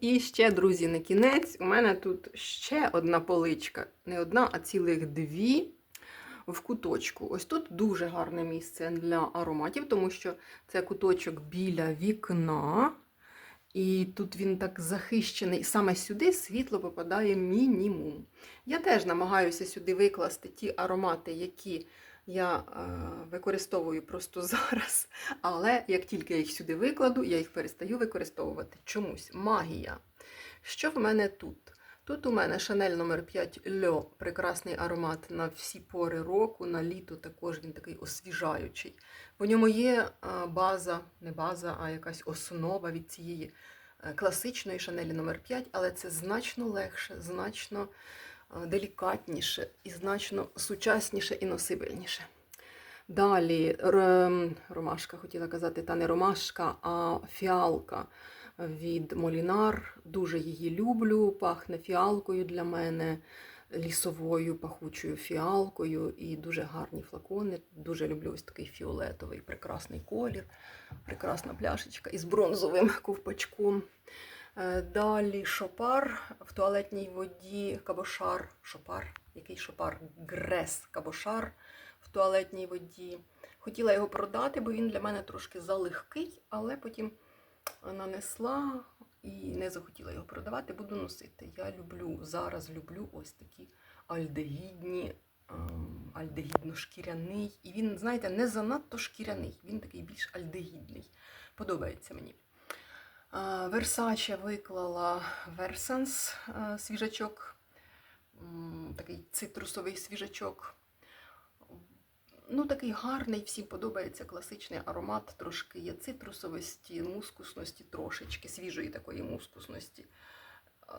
І ще, друзі, на кінець, у мене тут ще одна поличка. Не одна, а цілих дві в куточку. Ось тут дуже гарне місце для ароматів, тому що це куточок біля вікна. І тут він так захищений. Саме сюди світло попадає мінімум. Я теж намагаюся сюди викласти ті аромати, які я е, використовую просто зараз. Але як тільки я їх сюди викладу, я їх перестаю використовувати. Чомусь магія. Що в мене тут? Тут у мене Chanel номер 5 Льо, прекрасний аромат на всі пори року, на літо також він такий освіжаючий. В ньому є база, не база, а якась основа від цієї е, класичної Chanel номер 5 але це значно легше, значно делікатніше і значно сучасніше і носибельніше. Далі ромашка, хотіла казати, та не ромашка, а фіалка від Молінар. Дуже її люблю. Пахне фіалкою для мене, лісовою пахучою фіалкою і дуже гарні флакони. Дуже люблю ось такий фіолетовий, прекрасний колір, прекрасна пляшечка із бронзовим ковпачком. Е, Далі шопар в туалетній воді кабошар. Шопар, який шопар? Грес кабошар в туалетній воді. Хотіла його продати, бо він для мене трошки залегкий, але потім нанесла і не захотіла його продавати, буду носити. Я люблю, зараз люблю ось такі альдегідні, ем, альдегідно-шкіряний. І він, знаєте, не занадто шкіряний, він такий більш альдегідний. Подобається мені. Версаче виклала Версанс свіжачок, такий цитрусовий свіжачок. Ну, такий гарний, всім подобається класичний аромат. Трошки є цитрусовості, мускусності, трошечки, свіжої такої мускусності.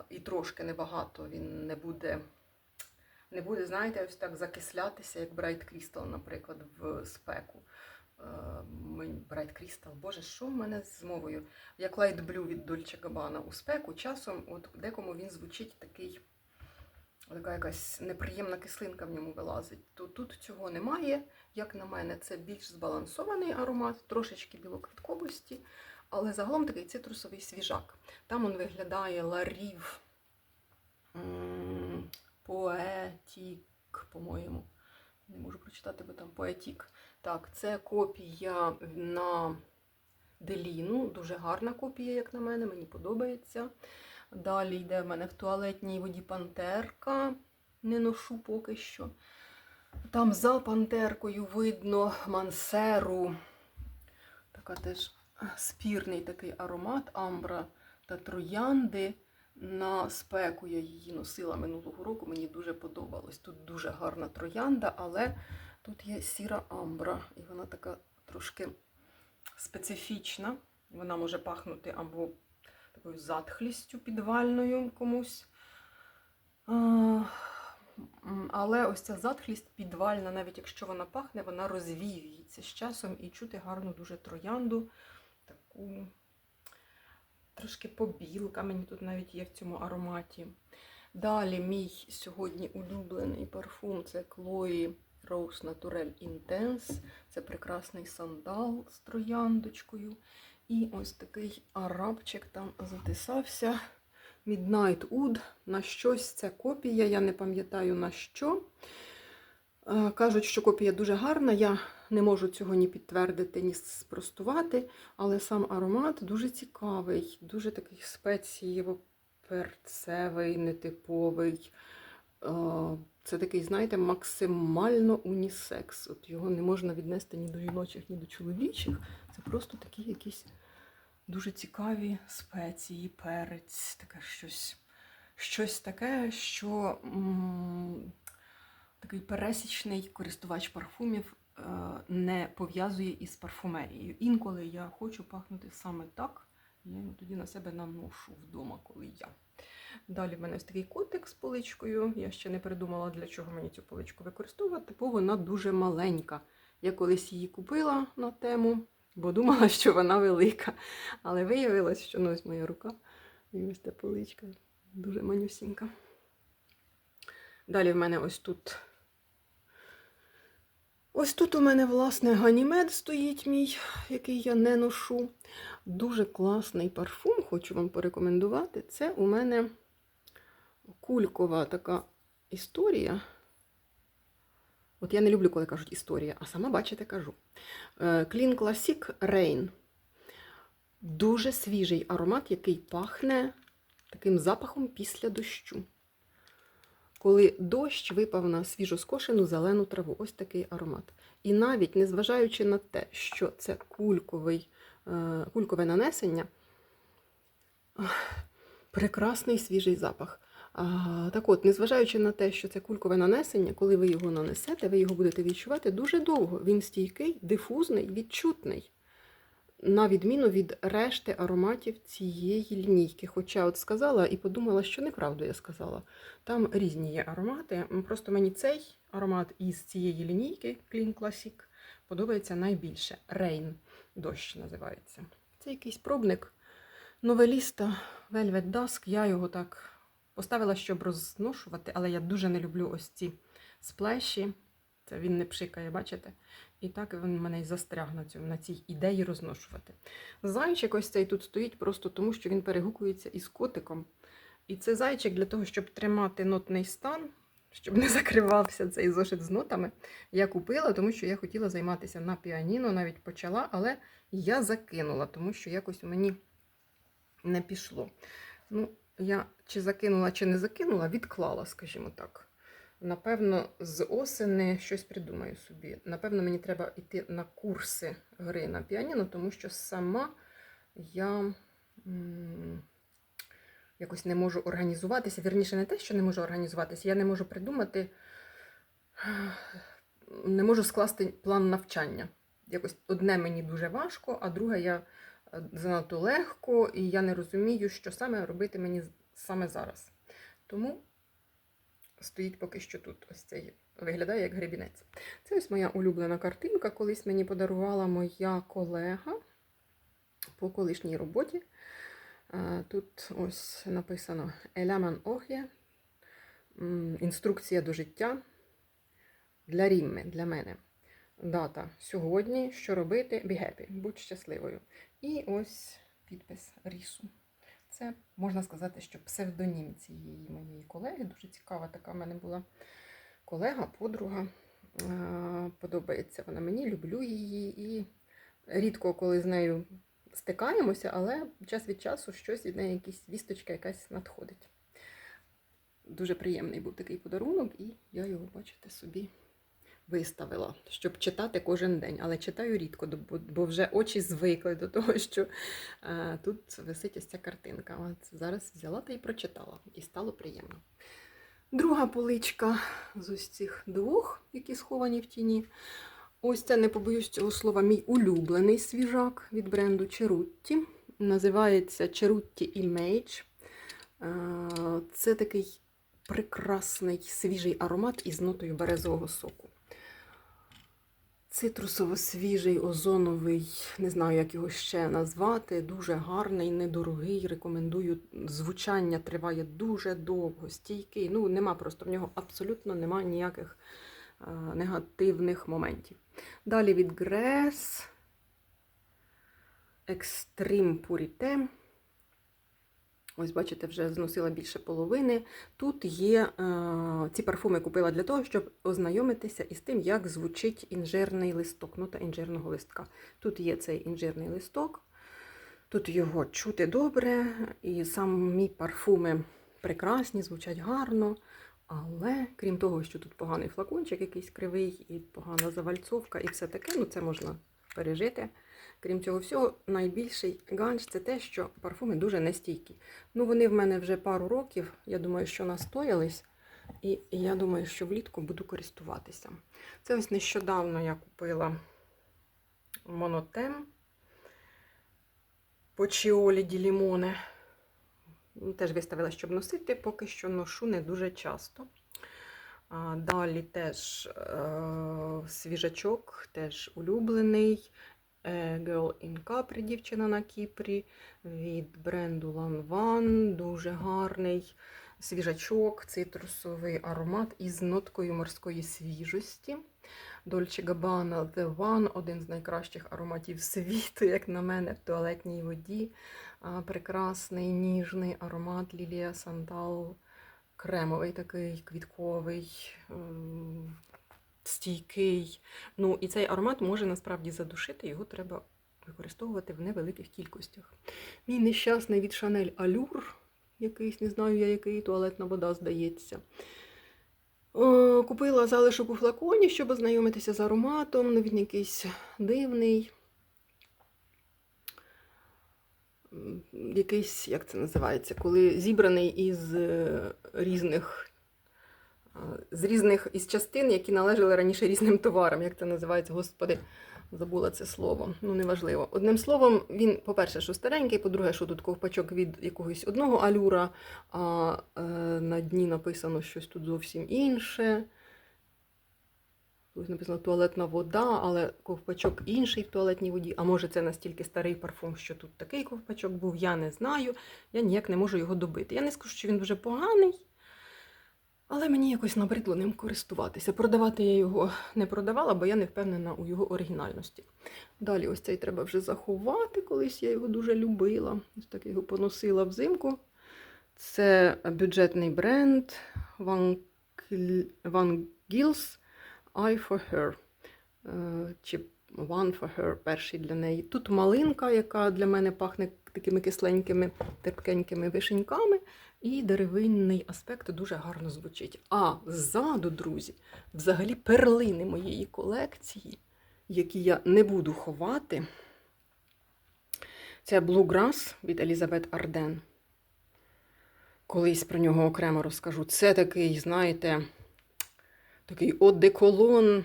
І трошки небагато. Він не буде, не буде, знаєте, ось так закислятися, як Bright Crystal, наприклад, в спеку. Е, Bright Crystal, боже, що в мене з мовою? Як Light Blue від Dolce Gabbana у спеку, часом от декому він звучить такий, така якась неприємна кислинка в ньому вилазить. То тут цього немає. Як на мене, це більш збалансований аромат, трошечки білоквітковості, але загалом такий цитрусовий свіжак. Там він виглядає ларів поетік, по-моєму. Не можу прочитати, бо там поетік. Так, це копія на Деліну. Дуже гарна копія, як на мене, мені подобається. Далі йде в мене в туалетній воді пантерка. Не ношу поки що. Там за пантеркою видно мансеру. Така теж спірний такий аромат амбра та троянди. На спеку я її носила минулого року, мені дуже подобалось. Тут дуже гарна троянда, але тут є сіра амбра, і вона така трошки специфічна. Вона може пахнути або такою затхлістю підвальною комусь. Але ось ця затхлість підвальна, навіть якщо вона пахне, вона розвіюється з часом і чути гарну дуже троянду, таку трошки побілка, мені тут навіть є в цьому ароматі. Далі мій сьогодні улюблений парфум це Chloe Rose Naturel Intense. Це прекрасний сандал з трояндочкою. І ось такий арабчик там затисався. Midnight Wood. На щось це копія, я не пам'ятаю на що. Е, Кажуть, що копія дуже гарна. Я не можу цього ні підтвердити, ні спростувати, але сам аромат дуже цікавий, дуже такий спецієво-перцевий, нетиповий. Е, Це такий, знаєте, максимально унісекс. От його не можна віднести ні до жіночих, ні до чоловічих. Це просто такі якісь дуже цікаві спеції, перець, таке щось, щось таке, що такий пересічний користувач парфумів не пов'язує із парфумерією. Інколи я хочу пахнути саме так, я його тоді на себе наношу вдома, коли я. Далі в мене ось такий котик з поличкою. Я ще не придумала, для чого мені цю поличку використовувати, бо вона дуже маленька. Я колись її купила на тему, бо думала, що вона велика. Але виявилось, що ну, ось моя рука. І ось та поличка дуже манюсінька. Далі в мене ось тут Ось тут у мене, власне, ганімед стоїть мій, який я не ношу. Дуже класний парфум, хочу вам порекомендувати. Це у мене кулькова така історія. От я не люблю, коли кажуть історія, а сама, бачите, кажу. Е, Clean Classic Rain. Дуже свіжий аромат, який пахне таким запахом після дощу. Коли дощ випав на свіжоскошену зелену траву. Ось такий аромат. І навіть незважаючи на те, що це кульковий, е, кулькове нанесення, прекрасний свіжий запах. Так от, незважаючи на те, що це кулькове нанесення, коли ви його нанесете, ви його будете відчувати дуже довго. Він стійкий, дифузний, відчутний. На відміну від решти ароматів цієї лінійки. Хоча от сказала і подумала, що неправду я сказала. Там різні є аромати. Просто мені цей аромат із цієї лінійки Clean Classic подобається найбільше. Rain дощ називається. Це якийсь пробник новеліста Velvet Dusk. Я його так поставила, щоб розношувати, але я дуже не люблю ось ці сплеші. Це він не пшикає, бачите? І так він мене й застряг на, цьому, на цій ідеї розношувати. Зайчик ось цей тут стоїть просто тому, що він перегукується із котиком. І це зайчик для того, щоб тримати нотний стан, щоб не закривався цей зошит з нотами. Я купила, тому що я хотіла займатися на піаніно, навіть почала, але я закинула, тому що якось мені не пішло. Ну, я чи закинула, чи не закинула, відклала, скажімо так. Напевно, з осени щось придумаю собі. Напевно, мені треба йти на курси гри на піаніно, тому що сама я якось не можу організуватися. Вірніше, не те, що не можу організуватися, я не можу придумати, не можу скласти план навчання. Якось одне мені дуже важко, а друге я е, занадто легко, і я не розумію, що саме робити мені саме зараз. Тому стоїть поки що тут. Ось цей виглядає як гребінець. Це ось моя улюблена картинка. Колись мені подарувала моя колега по колишній роботі. Тут ось написано Еляман Охє, інструкція до життя для Рімми, для мене. Дата сьогодні, що робити, be happy, будь щасливою. І ось підпис рісу. Це можна сказати, що псевдонім цієї моєї колеги. Дуже цікава така в мене була колега, подруга. Подобається вона мені, люблю її і рідко коли з нею стикаємося, але час від часу щось від неї якісь вісточка якась надходить. Дуже приємний був такий подарунок, і я його, бачите, собі виставила, щоб читати кожен день. Але читаю рідко, бо- вже очі звикли до того, що е, тут висить ось ця картинка. От зараз взяла та і прочитала, і стало приємно. Друга поличка з ось цих двох, які сховані в тіні. Ось це, не побоюсь цього слова, мій улюблений свіжак від бренду Черутті. Називається Черутті Image. Е, Це такий прекрасний свіжий аромат із нотою березового соку. Цитрусово-свіжий, озоновий, не знаю, як його ще назвати. Дуже гарний, недорогий. Рекомендую. Звучання триває дуже довго, стійкий. Ну, нема просто в нього абсолютно нема ніяких е, негативних моментів. Далі від Грес Extreme Purite. Ось, бачите, вже зносила більше половини. Тут є е, ці парфуми купила для того, щоб ознайомитися із тим, як звучить інжирний листок, нота інжирного листка. Тут є цей інжирний листок, тут його чути добре, і самі парфуми прекрасні, звучать гарно. Але крім того, що тут поганий флакончик, якийсь кривий, і погана завальцовка, і все таке, ну це можна пережити. Крім цього всього, найбільший ганч це те, що парфуми дуже нестійкі. Ну, вони в мене вже пару років, я думаю, що настоялись, і я думаю, що влітку буду користуватися. Це ось нещодавно я купила монотем по Чіолі Ді Лімоне. Теж виставила, щоб носити, поки що ношу не дуже часто. Далі теж е, свіжачок, теж улюблений. Е, Girl in Capri, дівчина на Кіпрі від бренду Lanvin. Дуже гарний свіжачок, цитрусовий аромат із ноткою морської свіжості. Dolce Gabbana The One, один з найкращих ароматів світу, як на мене, в туалетній воді. Прекрасний ніжний аромат Лілія Сандал. Кремовий такий, квітковий, стійкий. Ну, і цей аромат може насправді задушити, його треба використовувати в невеликих кількостях. Мій нещасний від Шанель Алюр, якийсь, не знаю я який, туалетна вода, здається. Купила залишок у флаконі, щоб ознайомитися з ароматом. Ну, він якийсь дивний. Якийсь, як це називається, коли зібраний із е, різних, е, з різних із частин, які належали раніше різним товарам. Як це називається, господи, забула це слово. Ну, неважливо. Одним словом, він, по-перше, що старенький, по-друге, що тут ковпачок від якогось одного алюра, а е, на дні написано щось тут зовсім інше. Тут написано туалетна вода, але ковпачок інший в туалетній воді. А може це настільки старий парфум, що тут такий ковпачок був, я не знаю. Я ніяк не можу його добити. Я не скажу, що він вже поганий, але мені якось набридло ним користуватися. Продавати я його не продавала, бо я не впевнена у його оригінальності. Далі ось цей треба вже заховати. Колись я його дуже любила. Ось так його поносила взимку. Це бюджетний бренд Van, Van Gils I for Her. Е, Чи One for Her перший для неї. Тут малинка, яка для мене пахне такими кисленькими, терпкенькими вишеньками. І деревинний аспект дуже гарно звучить. А ззаду, друзі, взагалі перлини моєї колекції, які я не буду ховати. Це Bluegrass від Елізабет Арден. Колись про нього окремо розкажу. Це такий, знаєте, такий одеколон.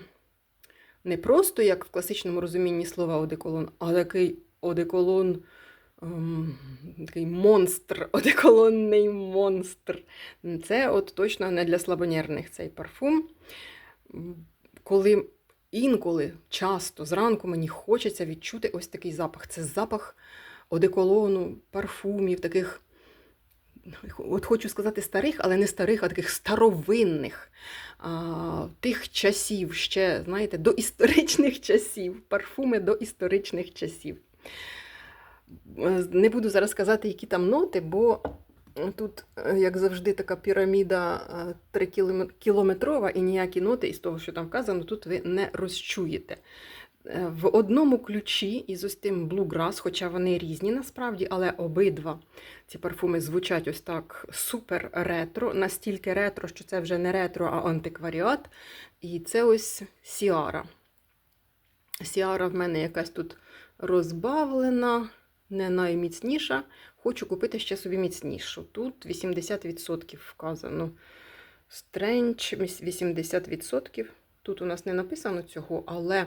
Не просто як в класичному розумінні слова одеколон, а такий одеколон, ем, такий монстр, одеколонний монстр. Це от точно не для слабонервних цей парфум. Коли інколи, часто зранку мені хочеться відчути ось такий запах. Це запах одеколону, парфумів, таких, от хочу сказати, старих, але не старих, а таких старовинних а, тих часів, ще, знаєте, до історичних часів, парфуми до історичних часів. Е, Не буду зараз казати, які там ноти, бо тут, е, як завжди, така піраміда 3 кілометрова, і ніякі ноти із того, що там вказано, тут ви не розчуєте. Е, В одному ключі із ось тим Bluegrass, хоча вони різні насправді, але обидва ці парфуми звучать ось так супер ретро, настільки ретро, що це вже не ретро, а антикваріат. І це ось Сіара. Сіара в мене якась тут розбавлена, не найміцніша. Хочу купити ще собі міцнішу. Тут 80% вказано. Стренч 80%. Тут у нас не написано цього, але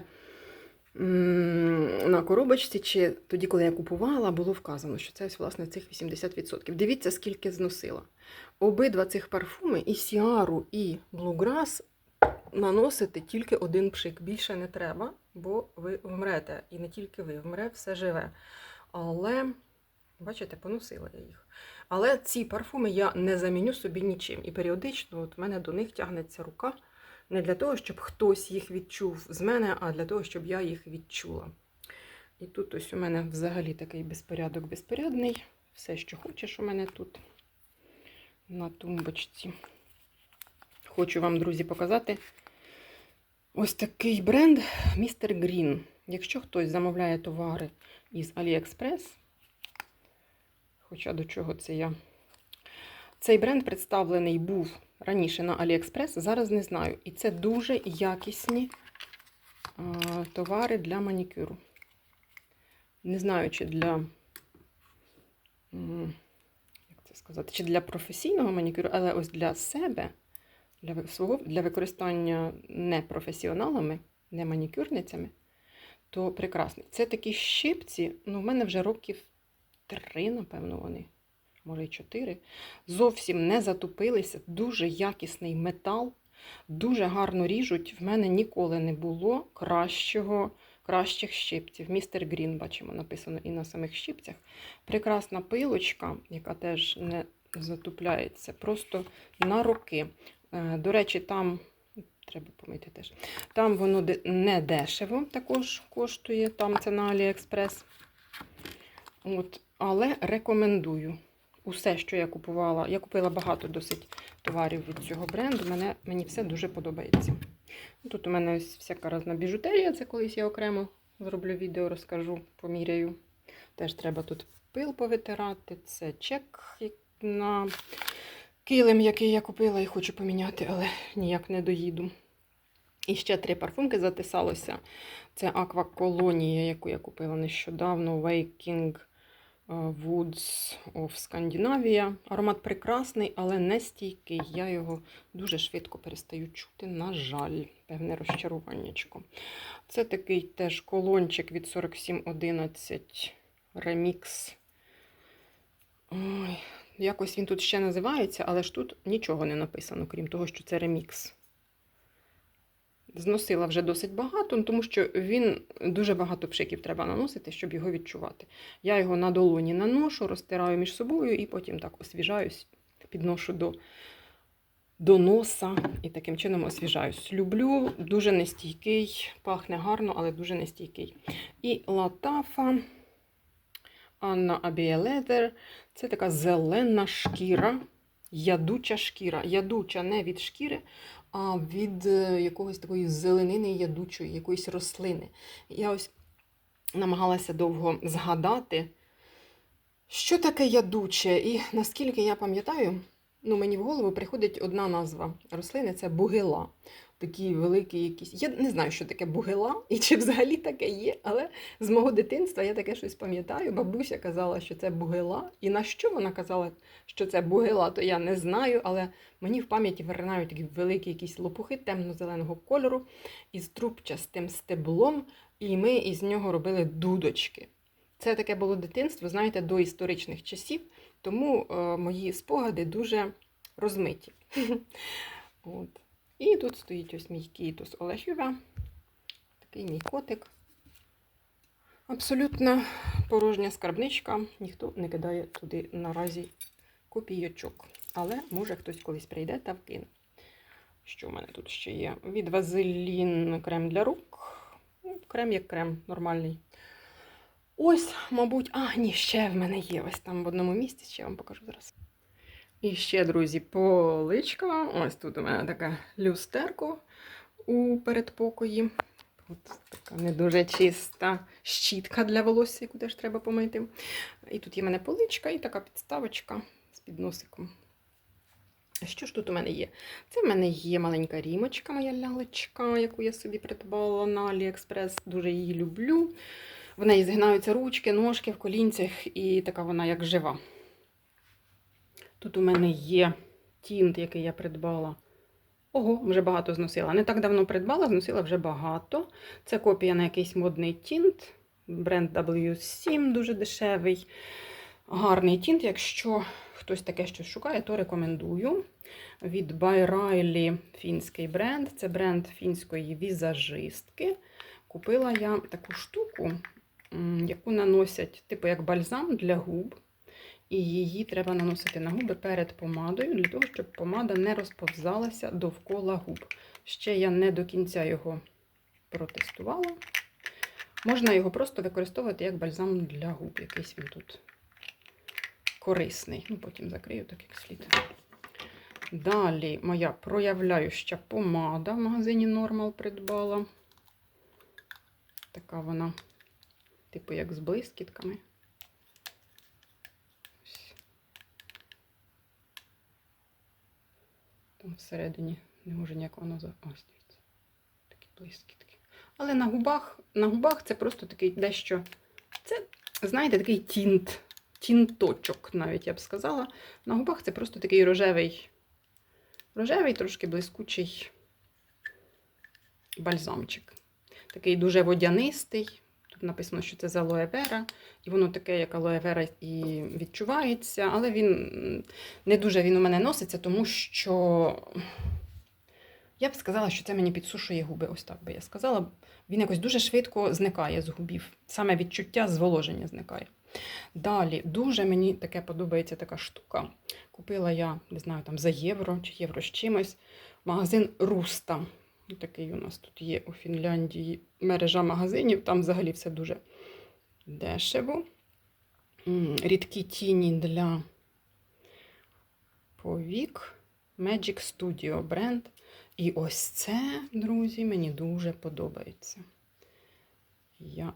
на коробочці, чи тоді, коли я купувала, було вказано, що це ось, власне, цих 80%. Дивіться, скільки зносила. Обидва цих парфуми, і Сіару, і Bluegrass, наносити тільки один пшик. Більше не треба, бо ви вмрете. І не тільки ви, вмре все живе. Але, бачите, поносила я їх. Але ці парфуми я не заміню собі нічим. І періодично от в мене до них тягнеться рука. Не для того, щоб хтось їх відчув з мене, а для того, щоб я їх відчула. І тут ось у мене взагалі такий безпорядок безпорядний. Все, що хочеш, у мене тут на тумбочці. Хочу вам, друзі, показати ось такий бренд Mr. Green. Якщо хтось замовляє товари із AliExpress, хоча до чого це я. Цей бренд представлений був раніше на AliExpress, зараз не знаю. І це дуже якісні товари для манікюру. Не знаю, чи для, як це сказати, чи для професійного манікюру, але ось для себе, для свого для використання не професіоналами, не манікюрницями, то прекрасний. Це такі щипці, ну, в мене вже років три, напевно, вони, може й чотири. Зовсім не затупилися, дуже якісний метал, дуже гарно ріжуть. В мене ніколи не було кращого, кращих щипців. Містер Грін, бачимо, написано і на самих щипцях. Прекрасна пилочка, яка теж не затупляється, просто на роки. Е, До речі, там треба помити теж. Там воно не дешево також коштує, там це на Аліекспрес. От, але рекомендую. Усе, що я купувала, я купила багато досить товарів від цього бренду. Мене, мені все дуже подобається. Тут у мене ось всяка разна біжутерія, це колись я окремо зроблю відео, розкажу, поміряю. Теж треба тут пил повитирати. Це чек на килим, який я купила і хочу поміняти, але ніяк не доїду. І ще три парфумки затисалося. Це акваколонія, яку я купила нещодавно. Waking е, Woods of Scandinavia. Аромат прекрасний, але не стійкий. Я його дуже швидко перестаю чути. На жаль, певне розчаруваннячко. Це такий теж колончик від 4711 Remix. Ой, якось він тут ще називається, але ж тут нічого не написано, крім того, що це ремікс. Зносила вже досить багато, ну, тому що він дуже багато пшиків треба наносити, щоб його відчувати. Я його на долоні наношу, розтираю між собою і потім так освіжаюсь, підношу до, до носа і таким чином освіжаюсь. Люблю, дуже нестійкий, пахне гарно, але дуже нестійкий. І латафа Анна Абіеледер. Це така зелена шкіра, ядуча шкіра. Ядуча не від шкіри, а від е, якогось такої зеленини ядучої, якоїсь рослини. Я ось намагалася довго згадати, що таке ядуче, і наскільки я пам'ятаю, ну, мені в голову приходить одна назва рослини це бугила. Такі великі якісь. Я не знаю, що таке бугила і чи взагалі таке є, але з мого дитинства я таке щось пам'ятаю. Бабуся казала, що це бугила. І на що вона казала, що це бугила, то я не знаю, але мені в пам'яті виринають такі великі якісь лопухи темно-зеленого кольору із трубчастим стеблом, і ми із нього робили дудочки. Це таке було дитинство, знаєте, до історичних часів, тому е, мої спогади дуже розмиті. От. І тут стоїть ось мій кітус Олехюва. Такий мій котик. Абсолютно порожня скарбничка. Ніхто не кидає туди наразі копійочок. Але може хтось колись прийде та вкине. Що в мене тут ще є? Від Вазелін крем для рук. Ну, Крем як крем, нормальний. Ось, мабуть, а, ні, ще в мене є. Ось там в одному місці, ще я вам покажу зараз. І ще, друзі, поличка. Ось тут у мене така люстерко у передпокої. От така не дуже чиста щітка для волосся, яку теж треба помити. І тут є в мене поличка і така підставочка з підносиком. Що ж тут у мене є? Це в мене є маленька рімочка, моя лялечка, яку я собі придбала на Аліекспрес. Дуже її люблю. В неї згинаються ручки, ножки в колінцях, і така вона як жива. Тут у мене є тінт, який я придбала. Ого, вже багато зносила. Не так давно придбала, зносила вже багато. Це копія на якийсь модний тінт. Бренд W7 дуже дешевий. Гарний тінт. Якщо хтось таке щось шукає, то рекомендую. Від By фінський бренд. Це бренд фінської візажистки. Купила я таку штуку, яку наносять, типу як бальзам для губ. І її треба наносити на губи перед помадою, для того, щоб помада не розповзалася довкола губ. Ще я не до кінця його протестувала. Можна його просто використовувати як бальзам для губ. Якийсь він тут корисний. Ну, потім закрию так, як слід. Далі моя проявляюща помада в магазині Normal придбала. Така вона, типу, як з блискітками. Там всередині не можу ніяк воно за. Ось дивіться. Такі блискітки. Але на губах, на губах це просто такий дещо. Це, знаєте, такий тінт, тінточок, навіть я б сказала. На губах це просто такий рожевий, рожевий, трошки блискучий бальзамчик. Такий дуже водянистий. Написано, що це з алоe вера, і воно таке, як алоe вера, і відчувається, але він не дуже він у мене носиться, тому що я б сказала, що це мені підсушує губи. Ось так би я сказала. Він якось дуже швидко зникає з губів. Саме відчуття зволоження зникає. Далі, дуже мені таке подобається така штука. Купила я, не знаю, там за євро чи євро з чимось. Магазин Руста. Такий у нас тут є у Фінляндії мережа магазинів. Там взагалі все дуже дешево. Рідкі тіні для повік. Magic Studio бренд. І ось це, друзі, мені дуже подобається. Я,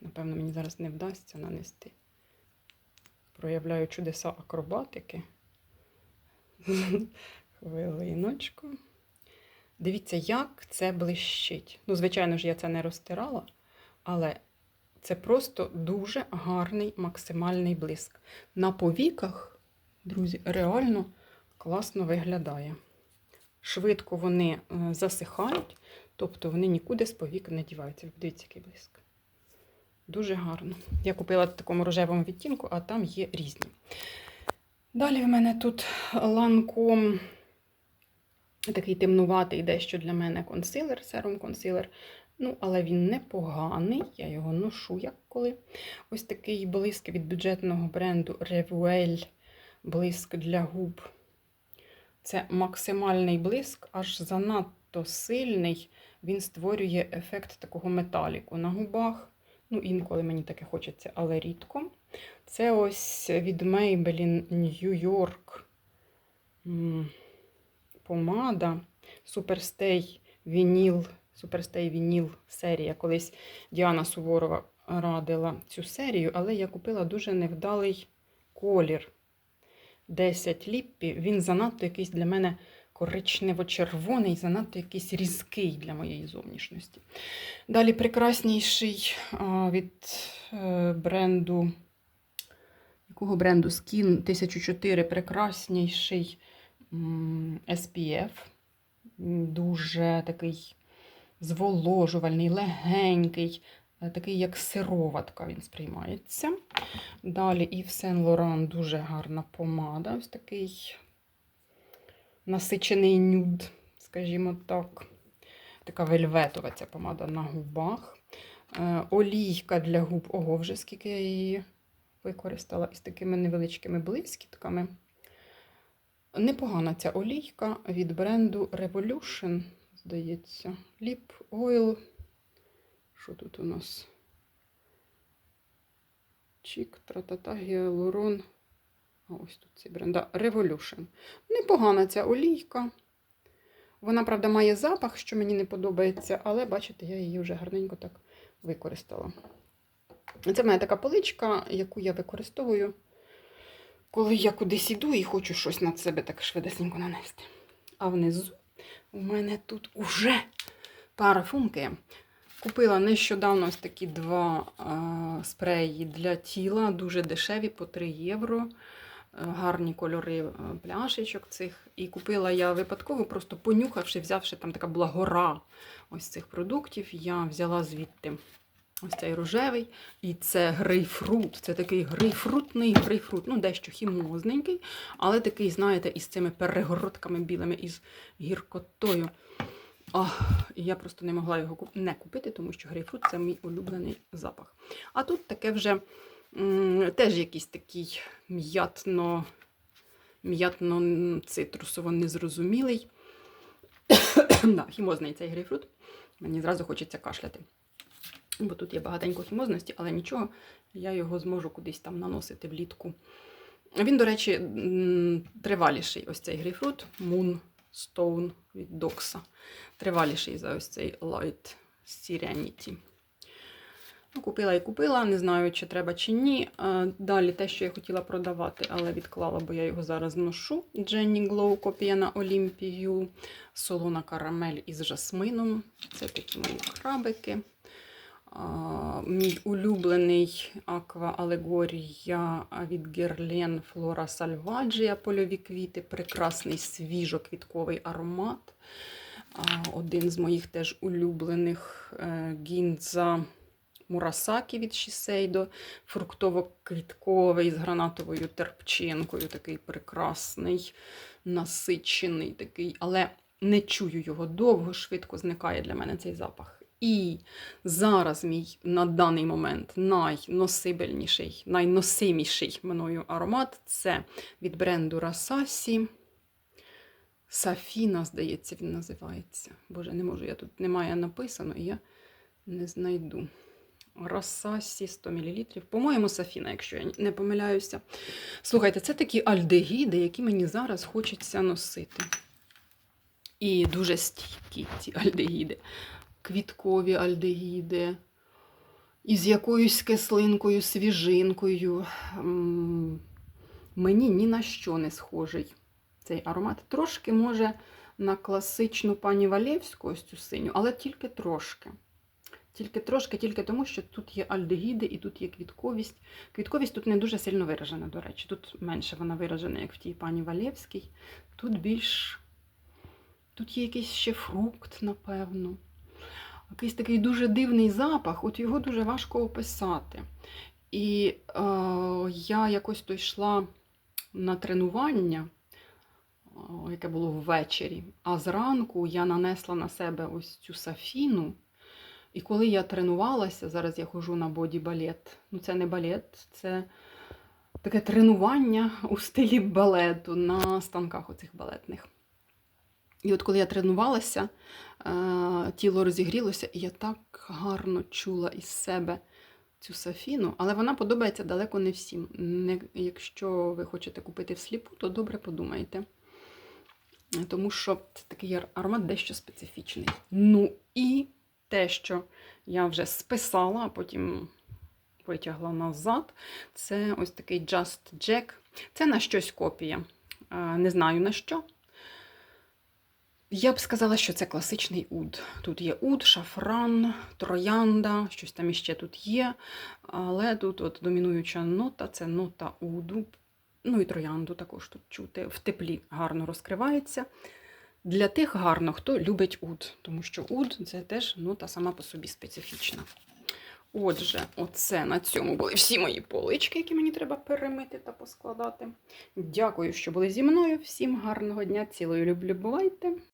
напевно, мені зараз не вдасться нанести. Проявляю чудеса акробатики. Хвилиночку. Дивіться, як це блищить. Ну, звичайно ж, я це не розтирала, але це просто дуже гарний максимальний блиск. На повіках, друзі, реально класно виглядає. Швидко вони е, засихають, тобто вони нікуди з повік не діваються. Дивіться, який блиск. Дуже гарно. Я купила в такому рожевому відтінку, а там є різні. Далі в мене тут ланком такий темнуватий дещо для мене консилер, серум консилер. Ну, але він непоганий, я його ношу як коли. Ось такий блиск від бюджетного бренду Revuel блиск для губ. Це максимальний блиск, аж занадто сильний. Він створює ефект такого металіку на губах. Ну, інколи мені таке хочеться, але рідко. Це ось від Maybelline New York помада Superstay Vinyl. Superstay Vinyl серія. Колись Діана Суворова радила цю серію, але я купила дуже невдалий колір. 10 ліппі. Він занадто якийсь для мене коричнево-червоний, занадто якийсь різкий для моєї зовнішності. Далі прекрасніший від е, бренду. Якого бренду? Skin 1004 прекрасніший SPF. Дуже такий зволожувальний, легенький, е, такий як сироватка він сприймається. Далі Yves Saint Laurent дуже гарна помада. Ось такий насичений нюд, скажімо так. Така вельветова ця помада на губах. Е, Олійка для губ. Ого, вже скільки я її використала із такими невеличкими блискітками. Непогана ця олійка від бренду Revolution, здається. Lip Oil. Що тут у нас? Чік, тратата, гіалурон. А ось тут цей бренд. Revolution. Непогана ця олійка. Вона, правда, має запах, що мені не подобається, але, бачите, я її вже гарненько так використала. Це в мене така поличка, яку я використовую, коли я кудись іду і хочу щось над себе так швидесенько нанести. А внизу у мене тут уже парфумки. Купила нещодавно ось такі два а, спреї для тіла, дуже дешеві, по 3 євро. Е, Гарні кольори е, пляшечок цих. І купила я випадково, просто понюхавши, взявши там така була гора ось цих продуктів. Я взяла звідти ось цей рожевий. І це грейпфрут. Це такий грейпфрутний грейпфрут. Ну, дещо хімозненький, але такий, знаєте, із цими перегородками білими, із гіркотою. Ох, я просто не могла його не купити, тому що грейпфрут це мій улюблений запах. А тут таке вже теж якийсь такий м'ятно, м'ятно-цитрусово незрозумілий. да, хімозний цей грейпфрут. Мені зразу хочеться кашляти. Бо тут є багатенько хімозності, але нічого, я його зможу кудись там наносити влітку. Він, до речі, триваліший ось цей грейпфрут Moonstone від Докса. Триваліший за ось цей Light Serenity. Ну, купила і купила, не знаю, чи треба чи ні. Далі те, що я хотіла продавати, але відклала, бо я його зараз ношу. Jenny Glow копія на Олімпію. Солона карамель із жасмином. Це такі мої крабики. Мій улюблений аква алегорія від Герлен Флора Сальваджія польові квіти. Прекрасний свіжо-квітковий аромат. Один з моїх теж улюблених е, гінза Мурасакі від Шісейдо. Фруктово-квітковий з гранатовою терпчинкою. Такий прекрасний, насичений такий, але не чую його довго, швидко зникає для мене цей запах. І зараз мій на даний момент найносибельніший, найносиміший мною аромат це від бренду Расасі. Сафіна, здається, він називається. Боже, не можу, я тут немає написано, і я не знайду. Роса 100 мл. По-моєму, Сафіна, якщо я не помиляюся. Слухайте, це такі альдегіди, які мені зараз хочеться носити. І дуже стійкі ці альдегіди. Квіткові альдегіди. Із якоюсь кислинкою, свіжинкою. Мені ні на що не схожий цей аромат. Трошки може на класичну пані Валєвську, ось цю синю, але тільки трошки. Тільки трошки, тільки тому, що тут є альдегіди і тут є квітковість. Квітковість тут не дуже сильно виражена, до речі. Тут менше вона виражена, як в тій пані Валєвській. Тут більш. Тут є якийсь ще фрукт, напевно. Якийсь такий дуже дивний запах, от його дуже важко описати. І е, я якось то йшла на тренування, о, яке було ввечері, а зранку я нанесла на себе ось цю сафіну. І коли я тренувалася, зараз я ходжу на боді-балет. Ну, це не балет, це таке тренування у стилі балету на станках оцих балетних. І от коли я тренувалася, е, тіло розігрілося, і я так гарно чула із себе цю сафіну, але вона подобається далеко не всім. Не, якщо ви хочете купити всліпу, то добре подумайте. Тому що це такий аромат дещо специфічний. Ну і те, що я вже списала, а потім витягла назад, це ось такий Just Jack. Це на щось копія. Е, Не знаю на що. Я б сказала, що це класичний уд. Тут є уд, шафран, троянда, щось там іще тут є. Але тут от домінуюча нота це нота уду. Ну і троянду також тут чути. В теплі гарно розкривається. Для тих гарно, хто любить уд, тому що уд це теж нота сама по собі специфічна. Отже, оце на цьому були всі мої полички, які мені треба перемити та поскладати. Дякую, що були зі мною. Всім гарного дня, цілою люблю, бувайте!